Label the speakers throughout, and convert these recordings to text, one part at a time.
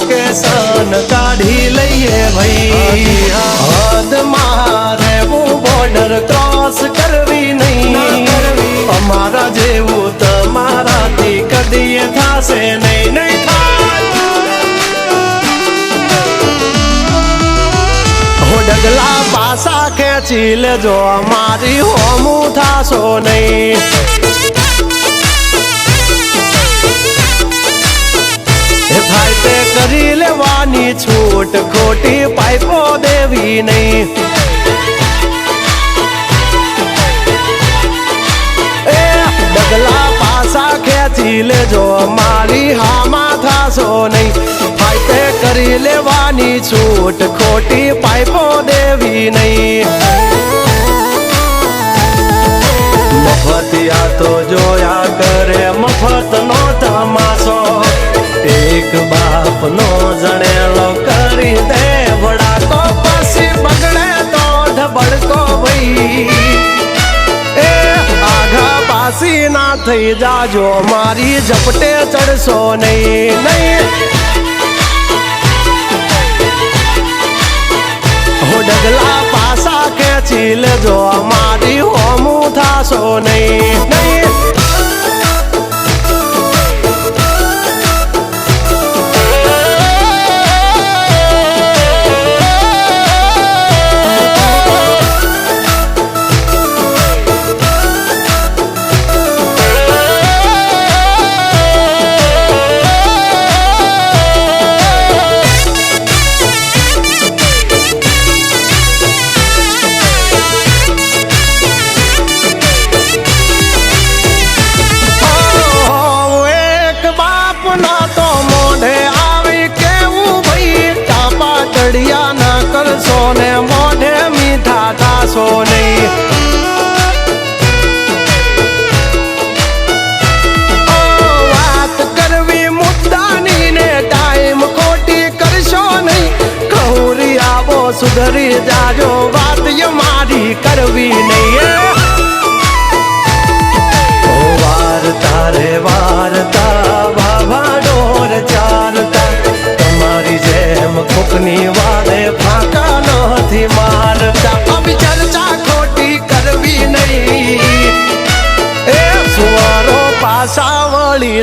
Speaker 1: Location કાઢી લઈએ ભાઈ હદ મારે બોર્ડર ક્રોસ કરવી નહીં અમારા જેવું તમારાથી કદી થાશે નહીં નહીં થાય હો ડગલા પાસા ખેંચી લેજો અમારી હોમું થાશો નહીં લેવાની છૂટ ખોટી પાઇપો દેવી નહીં. એ ડગલા પાસા ખેંચી લેજો, મારી હામાં થાશો નહીં. થાય કરી લેવાની છૂટ ખોટી પાઇપો દેવી નહીં. મફતિયા તો જોયા કરે મફત નો તમાશો. એક બાપ નો જણેલો કરી દે ભડાકો પછી બગડે તો ઢબડકો ભાઈ. એ આઘા પાસી ના થઈ જાજો, મારી ઝપટે ચડશો નહીં નહીં. ડગલા પાસા ખેંચી લેજો મારી હોમું થાશો નહીં. મીઠા નહીં વાત કરવી મુદ્દાની ને ટાઈમ ખોટી કરશો નહીં. કહુરી આવો સુધરી જાજો.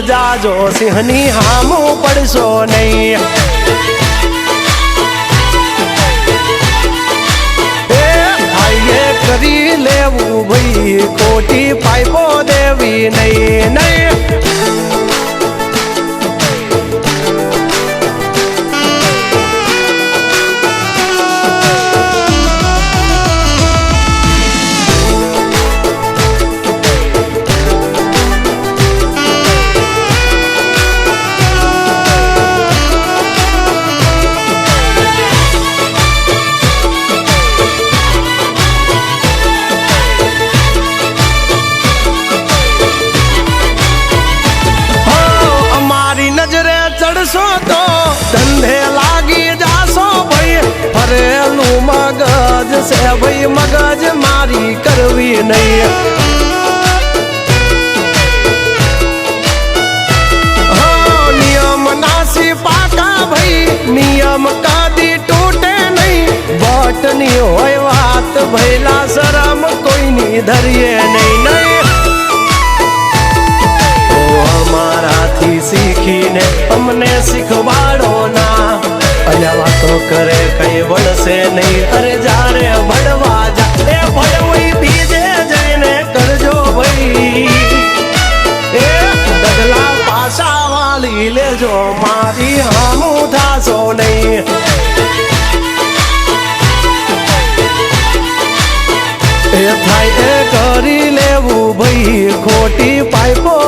Speaker 1: જાજો સિંહની હામું પડશો નહીં. કરી લેવું ભાઈ ખોટી પાઇપો દેવી નહીં નહીં. છે ભાઈ, મગજ મારી કરવી નહીં. નિયમ નાસી પાકા ભાઈ, નિયમ કાદી તૂટે નહીં. બટની હોય વાત, ભૈલા શરમ કોઈની ધરીએ નહીં નહીં. અમારાથી શીખીને અમને શીખવાડો ના. અલ્યા વાતો કરે કઈ વળશે નહીં. અરે જારે ભણવા જા. એ ભણવી બીજે જઈને કરજો ભાઈ. એ ડગલા પાછા વાલી લેજો મારી, હામું થાશો નહીં. એ થાય એ કરી લેવું ભાઈ. ખોટી પાઇપો